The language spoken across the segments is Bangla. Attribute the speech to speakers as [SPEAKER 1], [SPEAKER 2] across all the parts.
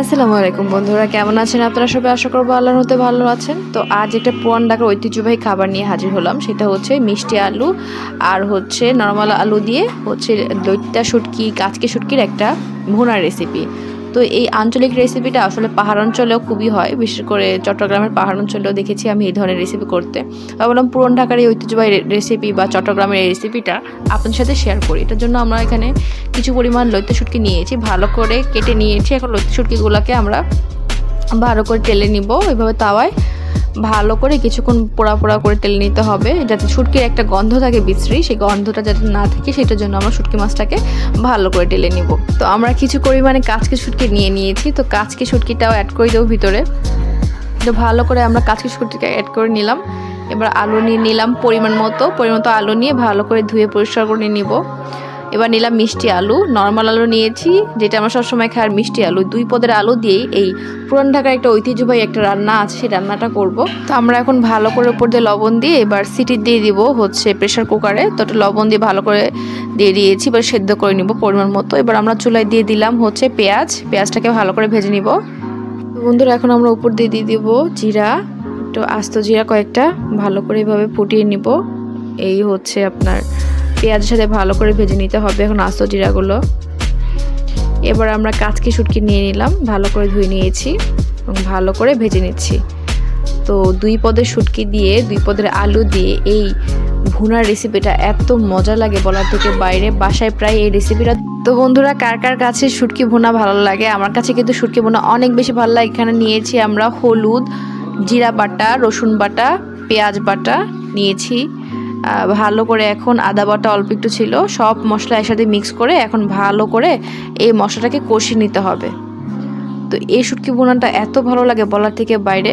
[SPEAKER 1] আসসালামু আলাইকুম বন্ধুরা, কেমন আছেন আপনারা সবাই? আশা করব আল্লাহর হতে ভালো আছেন। তো আজ একটা পুরান ডাকার ঐতিহ্যবাহী খাবার নিয়ে হাজির হলাম, সেটা হচ্ছে মিষ্টি আলু আর হচ্ছে নর্মাল আলু দিয়ে হচ্ছে দৈত্যা শুটকি, কাচকে শুটকির একটা ভুনার রেসিপি তো এই আঞ্চলিক রেসিপিটা আসলে পাহাড় অঞ্চলেও খুবই হয়। বিশেষ করে চট্টগ্রামের পাহাড় অঞ্চলেও দেখেছি আমি এই ধরনের রেসিপি করতে। বললাম, পুরন ঢাকার এই ঐতিহ্যবাহী রেসিপি বা চট্টগ্রামের এই রেসিপিটা আপনাদের সাথে শেয়ার করি। এটার জন্য আমরা এখানে কিছু পরিমাণ লইতে শুটকি নিয়েছি, ভালো করে কেটে নিয়েছি। এখন লইতে শুটকিগুলোকে আমরা ভালো করে তেলে নিব। এভাবে তাওয়ায় ভালো করে কিছুক্ষণ পোড়া পোড়া করে তেলে নিতে হবে। যাতে শুটকির একটা গন্ধ থাকে বিশ্রী, সেই গন্ধটা যাতে না থাকে, সেটার জন্য আমরা শুটকি মাছটাকে ভালো করে টেলে নিব। তো আমরা কিছু পরিমাণে কাচকি শুটকি নিয়ে নিয়েছি। তো কাচকি শুটকিটাও অ্যাড করে দেবো ভিতরে। তো ভালো করে আমরা কাচকি শুটকিটা অ্যাড করে নিলাম। এবার আলু নিয়ে নিলাম পরিমাণ মতো পরিমাণ মতো আলু নিয়ে ভালো করে ধুয়ে পরিষ্কার করে নিব। এবার নিলাম মিষ্টি আলু। নর্মাল আলু নিয়েছি, যেটা আমরা সবসময় খাই, আর মিষ্টি আলু। দুই পদের আলু দিয়েই এই পুরান ঢাকার একটা ঐতিহ্যবাহী একটা রান্না আছে, সেই রান্নাটা করব। তো আমরা এখন ভালো করে উপর দিয়ে লবণ দিয়ে এবার সিটি দিয়ে দিব হচ্ছে প্রেশার কুকারে। তো লবণ দিয়ে ভালো করে দিয়ে দিয়েছি, এবার সেদ্ধ করে নিব পরিমাণ মতো। এবার আমরা চুলায় দিয়ে দিলাম হচ্ছে পেঁয়াজ। পেঁয়াজটাকে ভালো করে ভেজে নিব। বন্ধুরা, এখন আমরা উপর দিয়ে দিয়ে দিব জিরা। একটু আস্ত জিরা কয়েকটা, ভালো করে এভাবে ফুটিয়ে নিব। এই হচ্ছে আপনার পেঁয়াজের সাথে ভালো করে ভেজে নিতে হবে এখন আস্ত জিরাগুলো। এবার আমরা কাচকি শুটকি নিয়ে নিলাম, ভালো করে ধুয়ে নিয়েছি এবং ভালো করে ভেজে নিচ্ছি। তো দুই পদের শুটকি দিয়ে, দুই পদের আলু দিয়ে এই ভুনার রেসিপিটা এত মজা লাগে বলার থেকে বাইরে, বাসায় প্রায় এই রেসিপিটা তো বন্ধুরা, কার কার কাছে শুটকি ভুনা ভালো লাগে? আমার কাছে কিন্তু শুটকি ভুনা অনেক বেশি ভালো লাগে। এখানে নিয়েছি আমরা হলুদ, জিরা বাটা, রসুন বাটা, পেঁয়াজ বাটা নিয়েছি। ভালো করে এখন আদা বাটা অল্প একটু ছিল, সব মশলা একসাথে মিক্স করে এখন ভালো করে এই মশলাটাকে কষিয়ে নিতে হবে। তো এই শুটকি বোনাটা এত ভালো লাগে বলার থেকে বাইরে,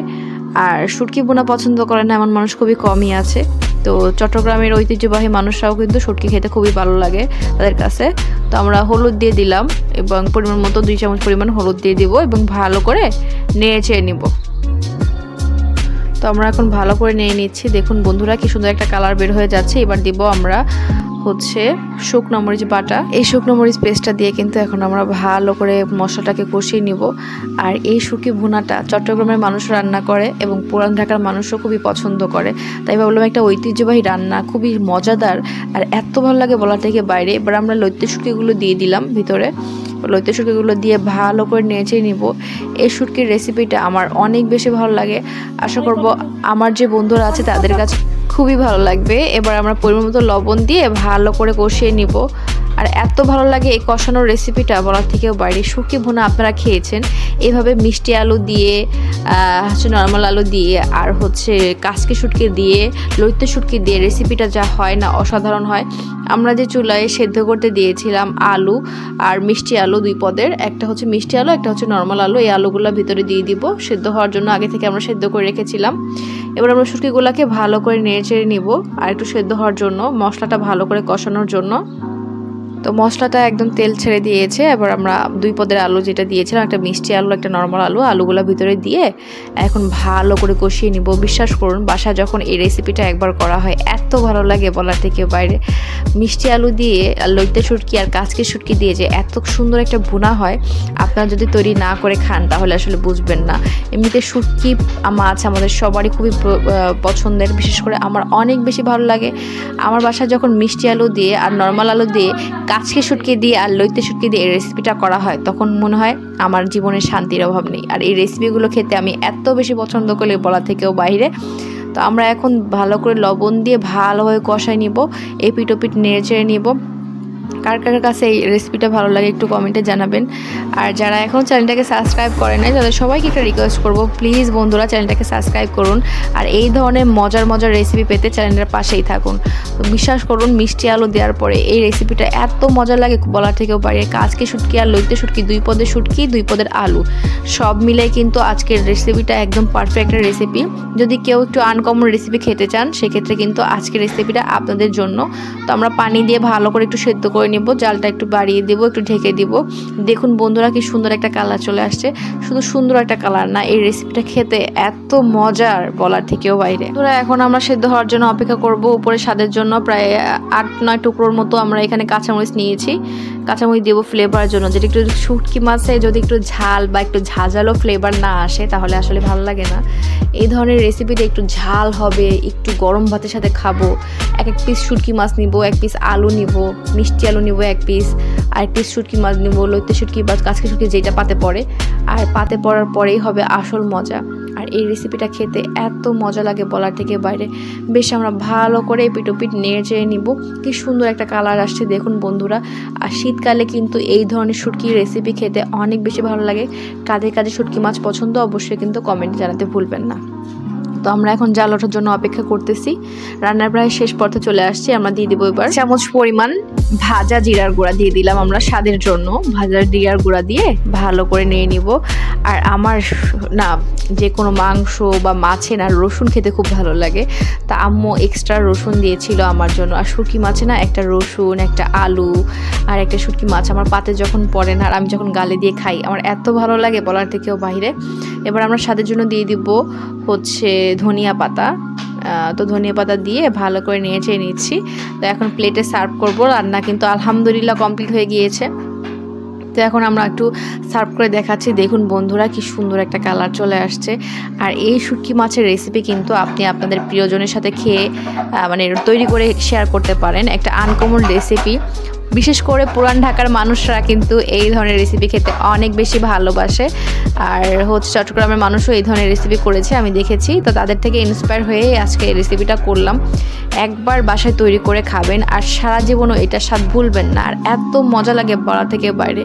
[SPEAKER 1] আর শুটকি বোনা পছন্দ করে না এমন মানুষ খুবই কমই আছে। তো চট্টগ্রামের ঐতিহ্যবাহী মানুষরাও কিন্তু শুটকি খেতে খুবই ভালো লাগে তাদের কাছে। তো আমরা হলুদ দিয়ে দিলাম এবং পরিমাণ মতো দুই চামচ পরিমাণ হলুদ দিয়ে দিব এবং ভালো করে নেড়ে চেড়ে নিব। তো আমরা এখন ভালো করে নিয়ে নিচ্ছি। দেখুন বন্ধুরা, কি সুন্দর একটা কালার বের হয়ে যাচ্ছে। এবার দিব আমরা হচ্ছে শুকনো মরিচ বাটা। এই শুকনো মরিচ পেস্টটা দিয়ে কিন্তু এখন আমরা ভালো করে মশলাটাকে কষিয়ে নিব। আর এই শুকি ভুনাটা চট্টগ্রামের মানুষ রান্না করে এবং পুরান ঢাকার মানুষও খুবই পছন্দ করে। তাই ভাবলাম একটা ঐতিহ্যবাহী রান্না, খুবই মজাদার আর এত ভালো লাগে বলা থেকে বাইরে। এবার আমরা লৈত্য শুকিগুলো দিয়ে দিলাম ভিতরে। লইতে শুটকিগুলো দিয়ে ভালো করে নেচে নিব। এই শুটকির রেসিপিটা আমার অনেক বেশি ভালো লাগে। আশা করব আমার যে বন্ধুরা আছে তাদের কাছে খুবই ভালো লাগবে। এবার আমরা পরিমাণ মতো লবণ দিয়ে ভালো করে কষিয়ে নিব। আর এত ভালো লাগে এই কষানোর রেসিপিটা বলার থেকেও বাইরে। শুকি ভুনা আপনারা খেয়েছেন। এভাবে মিষ্টি আলু দিয়ে হচ্ছে নর্মাল আলু দিয়ে, আর হচ্ছে কাসকি শুটকি দিয়ে, লইতে শুটকি দিয়ে রেসিপিটা যা হয় না অসাধারণ হয়। আমরা যে চুলায় সেদ্ধ করতে দিয়েছিলাম আলু আর মিষ্টি আলু দুই পদের, একটা হচ্ছে মিষ্টি আলু, একটা হচ্ছে নর্মাল আলু, এই আলুগুলো ভিতরে দিয়ে দিব। সেদ্ধ হওয়ার জন্য আগে থেকে আমরা সেদ্ধ করে রেখেছিলাম। এবার আমরা শুটকিগুলোকে ভালো করে নেড়ে চেড়ে নিব, আর একটু সেদ্ধ হওয়ার জন্য, মশলাটা ভালো করে কষানোর জন্য। তো মশলাটা একদম তেল ছেড়ে দিয়েছে। এবার আমরা দুই পদের আলু যেটা দিয়েছিলাম, একটা মিষ্টি আলু, একটা নর্মাল আলু, আলুগুলো ভিতরে দিয়ে এখন ভালো করে কষিয়ে নিব। বিশ্বাস করুন বাসা যখন এই রেসিপিটা একবার করা হয়, এত ভালো লাগে বলার থেকে বাইরে। মিষ্টি আলু দিয়ে লইতে শুটকি আর কাচকি শুটকি দিয়ে যে এত সুন্দর একটা ভুনা হয়, আপনারা যদি তৈরি না করে খান তাহলে আসলে বুঝবেন না। এমনিতে শুটকি মাছ আমাদের সবারই খুবই পছন্দের, বিশেষ করে আমার অনেক বেশি ভালো লাগে। আমার বাসায় যখন মিষ্টি আলু দিয়ে আর নর্মাল আলু দিয়ে কাচকে সুটকে দিয়ে আর লইতে সুটকে দিয়ে এই রেসিপিটা করা হয়, তখন মনে হয় আমার জীবনে শান্তির অভাব নেই। আর এই রেসিপিগুলো খেতে আমি এত বেশি পছন্দ করি বলা থেকেও বাইরে তো আমরা এখন ভালো করে লবণ দিয়ে ভালোভাবে কষাই নিব এপিটোপিট নেড়ে চেড়ে নিব। কার কার কাছে এই রেসিপিটা ভালো লাগে একটু কমেন্টে জানাবেন। আর যারা এখন চ্যানেলটাকে সাবস্ক্রাইব করে নাই, তাদের সবাইকে একটা রিকোয়েস্ট করব প্লিজ বন্ধুরা চ্যানেলটাকে সাবস্ক্রাইব করুন। আর এই ধরনের মজার মজার রেসিপি পেতে চ্যানেলের পাশেই থাকুন। তো বিশ্বাস করুন, মিষ্টি আলু দেওয়ার পরে এই রেসিপিটা এত মজা লাগে, বলার থেকেও বাইরে কাজকে শুটকি আর লইতে শুটকি, দুই পদের শুটকি, দুই পদের আলু। সব মিলে কিন্তু আজকের রেসিপিটা একদম পারফেক্ট রেসিপি যদি কেউ একটু আনকমন রেসিপি খেতে চান, সেক্ষেত্রে কিন্তু আজকের রেসিপিটা আপনাদের জন্য। তো আমরা পানি দিয়ে ভালো করে একটু সেদ্ধ করে নিব, জালটা একটু বাড়িয়ে দিব, একটু ঢেকে দিব। দেখুন বন্ধুরা কি সুন্দর একটা কালার চলে আসছে। শুধু সুন্দর একটা কালার না, এই রেসিপিটা খেতে এত মজার বলার থেকেও বাইরে। বন্ধুরা, এখন আমরা সেদ্ধ হওয়ার জন্য অপেক্ষা করব। উপরে স্বাদের জন্য প্রায় আট নয় টুকরোর মতো আমরা এখানে কাঁচামরিচ নিয়েছি। কাঁচামরিচ দেবো ফ্লেভারের জন্য। যেটা একটু শুটকি মাছে যদি একটু ঝাল বা একটু ঝাঁঝালো ফ্লেভার না আসে, তাহলে আসলে ভালো লাগে না। এই ধরনের রেসিপিতে একটু ঝাল হবে, একটু গরম ভাতের সাথে খাব, এক এক পিস শুটকি মাছ নিব, এক পিস আলু নিব, মিষ্টি আলু নিব এক পিস আর এক পিস শুটকি মাছ নিব, লইতে শুটকি বা কাজকে শুটকি যেটা পাতে পড়ে। আর পাতে পড়ার পরেই হবে আসল মজা। আর এই রেসিপিটা খেতে এত মজা লাগে বলার থেকে বাইরে। বেশ আমরা ভালো করে পিটোপিট নেড়ে চেড়ে নিব। কি সুন্দর একটা কালার আসছে দেখুন বন্ধুরা। আর শীতকালে কিন্তু এই ধরনের শুটকির রেসিপি খেতে অনেক বেশি ভালো লাগে। কাদের কাজে শুটকি মাছ পছন্দ অবশ্যই কিন্তু কমেন্টে জানাতে ভুলবেন না। তো আমরা এখন জাল ওঠার জন্য অপেক্ষা করতেছি। রান্নার প্রায় শেষ পথে চলে আসছি, আমরা দিয়ে দিব এবার। চামচ পরিমাণ ভাজা জিরার গুঁড়া দিয়ে দিলাম আমরা স্বাদের জন্য। ভাজা জিরার গুঁড়া দিয়ে ভালো করে নিয়ে নিব। আর আমার না, যে কোনো মাংস বা মাছে না রসুন খেতে খুব ভালো লাগে। তা আম্মু এক্সট্রা রসুন দিয়েছিল আমার জন্য। আর শুটকি মাছে না একটা রসুন, একটা আলু আর একটা শুটকি মাছ আমার পাতে যখন পড়ে না আর আমি যখন গালে দিয়ে খাই, আমার এত ভালো লাগে বলার থেকেও বাইরে এবার আমরা স্বাদের জন্য দিয়ে দিব হচ্ছে ধনিয়া পাতা। তো ধনিয়া পাতা দিয়ে ভালো করে নিয়ে চেয়ে নিচ্ছি। তো এখন প্লেটে সার্ভ করব। রান্না কিন্তু আলহামদুলিল্লাহ কমপ্লিট হয়ে গিয়েছে। তো এখন আমরা একটু সার্ভ করে দেখাচ্ছি। দেখুন বন্ধুরা, কি সুন্দর একটা কালার চলে আসছে। আর এই শুটকি মাছের রেসিপি কিন্তু আপনি আপনাদের প্রিয়জনের সাথে খেয়ে মানে তৈরি করে শেয়ার করতে পারেন। একটা আনকমন রেসিপি বিশেষ করে পুরান ঢাকার মানুষরা কিন্তু এই ধরনের রেসিপি খেতে অনেক বেশি ভালোবাসে। আর হচ্ছে চট্টগ্রামের মানুষও এই ধরনের রেসিপি করেছে, আমি দেখেছি। তো তাদের থেকে ইন্সপায়ার হয়ে আজকে এই রেসিপিটা করলাম। একবার বাসায় তৈরি করে খাবেন আর সারা জীবনও এটা স্বাদ ভুলবেন না। আর এত মজা লাগে বলা থেকে বাইরে।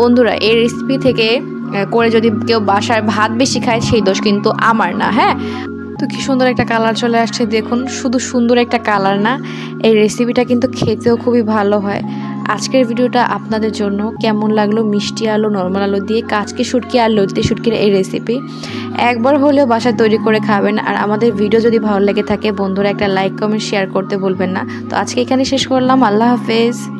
[SPEAKER 1] বন্ধুরা, এই রেসিপি থেকে করে যদি কেউ বাসায় ভাত বেশি খায়, সেই দোষ কিন্তু আমার না হ্যাঁ? তো কি সুন্দর একটা কালার চলে আসছে, দেখুন। শুধু সুন্দর একটা কালার না, এই রেসিপিটা কিন্তু খেতেও খুবই ভালো হয়। আজকের ভিডিওটা আপনাদের জন্য কেমন লাগল? মিষ্টি আলু নর্মাল আলু দিয়ে কাচকে শুটকি আর লতি শুটকির এই রেসিপি একবার হলেও বাসায় তৈরি করে খাবেন। আর আমাদের ভিডিও যদি ভালো লেগে থাকে, বন্ধুরা একটা লাইক কমেন্ট শেয়ার করতে ভুলবেন না। তো আজকে এখানে শেষ করলাম। আল্লাহ হাফেজ।